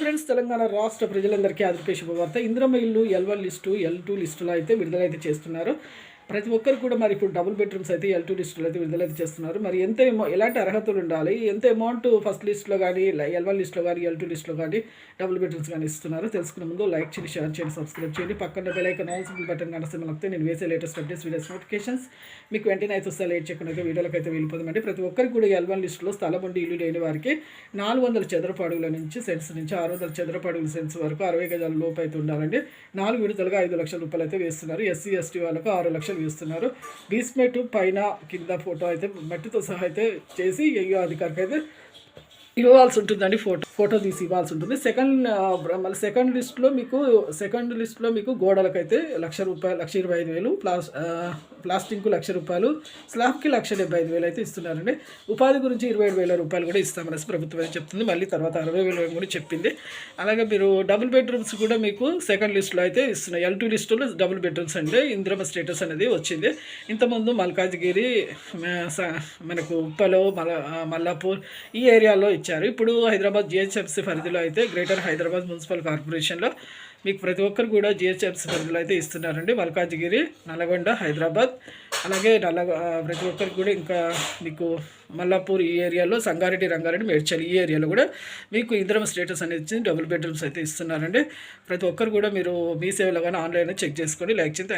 Friends Telangana రాష్ట్ర ప్రజలందరికీ ఆదిపే శుభవార్త. ఇంద్రమ ఇల్లు L one list L two లిస్టులో అయితే విడుదలైతే చేస్తున్నారు. ప్రతి ఒక్కరు కూడా మరి ఇప్పుడు డబుల్ బెడ్రూమ్స్ అయితే ఎల్ టూ లిస్టులో అయితే విడుదలైతే చేస్తున్నారు. మరి ఎంత ఎలాంటి అర్హతలు ఉండాలి? ఎంత అమౌంట్ ఫస్ట్ లిస్ట్లో కానీ ఎల్ వన్ లిస్ట్లో కానీ ఎల్ టూ లిస్ట్లో కానీ డబుల్ బెడ్రూమ్స్ కానీ ఇస్తున్నారు. తెలుసుకునే ముందు లైక్ చేయండి షేర్ చేయండి సబ్స్క్రైబ్ చేయండి. పక్కన bell icon all simple button కనిపిస్తే మనకు నేను వేసే లేటెస్ట్ అప్డేట్స్ వీడియోస్ నోటిఫికేషన్స్ మీకు వెంటనే అయితే వస్తే లేట్ చేయకుండా వీడియోలకు అయితే వెళ్ళిపోదామండి. ప్రతి ఒక్కరికి కూడా ఎల్ వన్ లిస్టులో స్థలం ఉండి ఇల్లు లేని వారికి నాలుగు వందల చదరపు అడుగుల నుంచి సెన్స్ నుంచి ఆరు వందల చదరపు అడుగుల సెన్స్ వరకు అరవై గజాల లోపు అయితే ఉండాలండి. నాలుగు విడతలుగా ఐదు లక్షల రూపాయలు అయితే వేస్తున్నారు. ఎస్సీ ఎస్టీ వాళ్ళకు ఆరు లక్షలు వేస్తున్నారు బీస్మెట్ పైన కింద ఫోటో అయితే మట్టితో సహా అయితే చేసి ఏ అధికారికి అయితే ఇవ్వాల్సి ఉంటుందండి ఫోటో ఫోటో తీసి ఇవ్వాల్సి ఉంటుంది సెకండ్ మళ్ళీ సెకండ్ లిస్ట్లో మీకు సెకండ్ లిస్ట్లో మీకు గోడలకైతే లక్ష రూపాయలు లక్ష ఇరవై ఐదు వేలు ప్లాస్ ప్లాస్టింగ్కు లక్ష రూపాయలు స్లాబ్కి లక్ష డెబ్బై ఐదు వేలు అయితే ఇస్తున్నారండి. ఉపాధి గురించి ఇరవై ఏడు వేల రూపాయలు కూడా ఇస్తామనేసి ప్రభుత్వం అయితే చెప్తుంది. మళ్ళీ తర్వాత అరవై వేల కూడా చెప్పింది. అలాగే మీరు డబుల్ బెడ్రూమ్స్ కూడా మీకు సెకండ్ లిస్ట్లో అయితే ఇస్తున్నాయి. ఎల్ టూ లిస్టులో డబుల్ బెడ్రూమ్స్ అంటే ఇంద్రమ స్టేటస్ అనేది వచ్చింది. ఇంతకుముందు మల్కాజ్గిరి మనకు ఉప్పలో మల మల్లాపూర్ ఈ ఏరియాలో ఇచ్చారు. ఇప్పుడు హైదరాబాద్ జిహెచ్ఎంసీ పరిధిలో అయితే గ్రేటర్ హైదరాబాద్ మున్సిపల్ కార్పొరేషన్లో మీకు ప్రతి ఒక్కరు కూడా జిహెచ్ఎంసీ పరిధిలో అయితే ఇస్తున్నారండి. మల్కాజ్గిరి నల్గొండ హైదరాబాద్ అలాగే నల్ల ప్రతి ఒక్కరికి కూడా ఇంకా మీకు మల్లాపూర్ ఈ ఏరియాలో సంగారెడ్డి రంగారెడ్డి మేడ్చల్ ఈ ఏరియాలో కూడా మీకు ఇద్దరం స్టేటస్ అనేది డబుల్ బెడ్రూమ్స్ అయితే ఇస్తున్నారండి. ప్రతి ఒక్కరు కూడా మీరు మీ సేవలో కానీ ఆన్లైన్లో చెక్ చేసుకోండి లైక్ చేయండి.